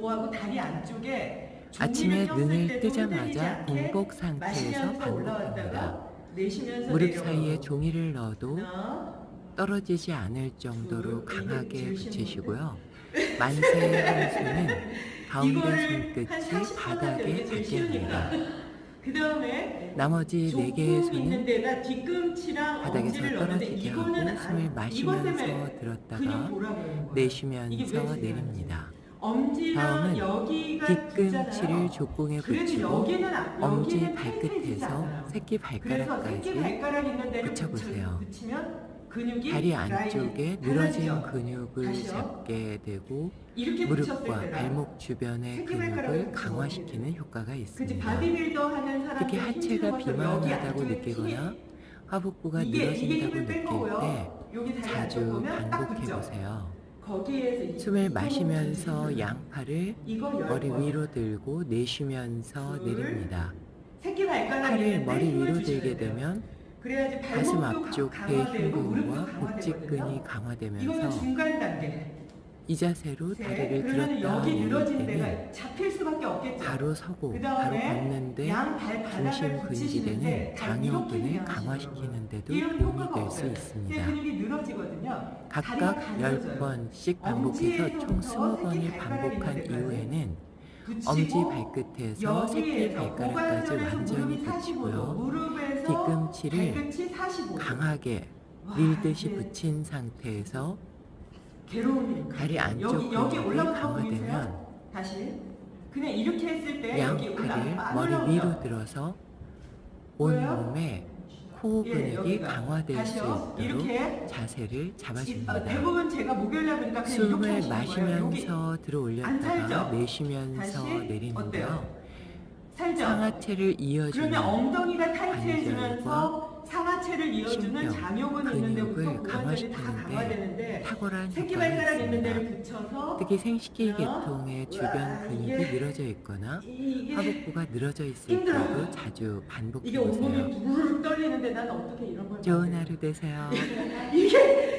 보호하고 다리 안쪽에 아침에 눈을 뜨자마자 공복 상태에서 반복합니다. 무릎. 사이에 종이를 넣어도 하나, 떨어지지 않을 정도로 둘, 강하게 붙이시고요. 만세의 한 손은 가운데 손끝이 30분 바닥에 닿게. 합니다. 그 다음에 나머지 네 개의 손은 바닥에서 떨어지게 하고 안- 숨을 마시면서 들었다가 내쉬면서. 내립니다. 엄지랑 다음은 여기가 뒤꿈치를 그래도 붙이고 엄지 발끝에서. 새끼 그래서 발가락까지 새끼 발가락 있는 데를 붙여보세요. 붙여- 붙이면 근육이 다리 라인이 안쪽에 늘어진 달라지죠. 근육을 다시요. 잡게 되고 이렇게 붙였을 무릎과 때랑 발목 주변의 새끼 근육을 강화시키는 효과가 그치 있습니다. 바디빌더 하는 사람들 특히 하체가 비만하다고 느끼거나 화복부가 이게, 이게 늘어진다고 힘을 뺀 느낄 거고요. 때 여기 다리 자주 안쪽 보면 딱 반복해 붙죠. 보세요. 숨을 마시면서 양팔을 머리 번. 위로 들고 내쉬면서 둘, 내립니다. 팔을 머리 위로 들게. 되면 가슴 앞쪽 가- 배 흉근과. 복직근이 강화되면서. 이 자세로 셋. 다리를 들었다 여기 늘어진 데가 잡힐 수밖에 없겠죠. 바로 서고 그 바로 걷는데 중심 이렇게 장요근을 강화시키는 데도 도움이 될 수 있습니다. 각각 가늘어져요. 10번씩 반복해서 총 엄지에서부터 20번을 새끼 발가락이 반복한 이후에는 엄지 발끝에서 새끼 발가락까지 완전히 무릎이 45도, 붙이고요. 뒤꿈치를 발끝이 45도. 강하게 와, 밀듯이 이게 붙인 상태에서 괴로운 일. 다리 안쪽 여기 올라가서 강화되면? 다시 그냥 이렇게 했을 때 여기 양팔을 안 머리 올라오죠? 위로 들어서 온 보여요? 몸에 코 예, 근육이 여기가. 강화될 수 다시요. 있도록 이렇게 자세를 이- 아, 잡아줍니다. 대부분 제가 목요일 날 보니까 그냥 이렇게 숨을 하시는 거예요. 여기 마시면서 들어 안 살죠? 올렸다가 내쉬면서 다시 내리는데요. 살죠? 상하체를 이어주는 그러면 엉덩이가 타이트해지면서 상하체를 이어주는 신경, 장요근 있는 데부터 근육을 고관절이 다 강화시키는데 강화되는데 탁월한 새끼 효과가 발가락 있는. 데를 붙여서 특히 생식기 어? 계통의 주변 근육이 늘어져 있거나 하복부가 늘어져 있을. 때도 자주 반복해 이게 온몸이. 부르르 떨리는데 난 어떻게 이런 걸 좋은. 하루 되세요. 이게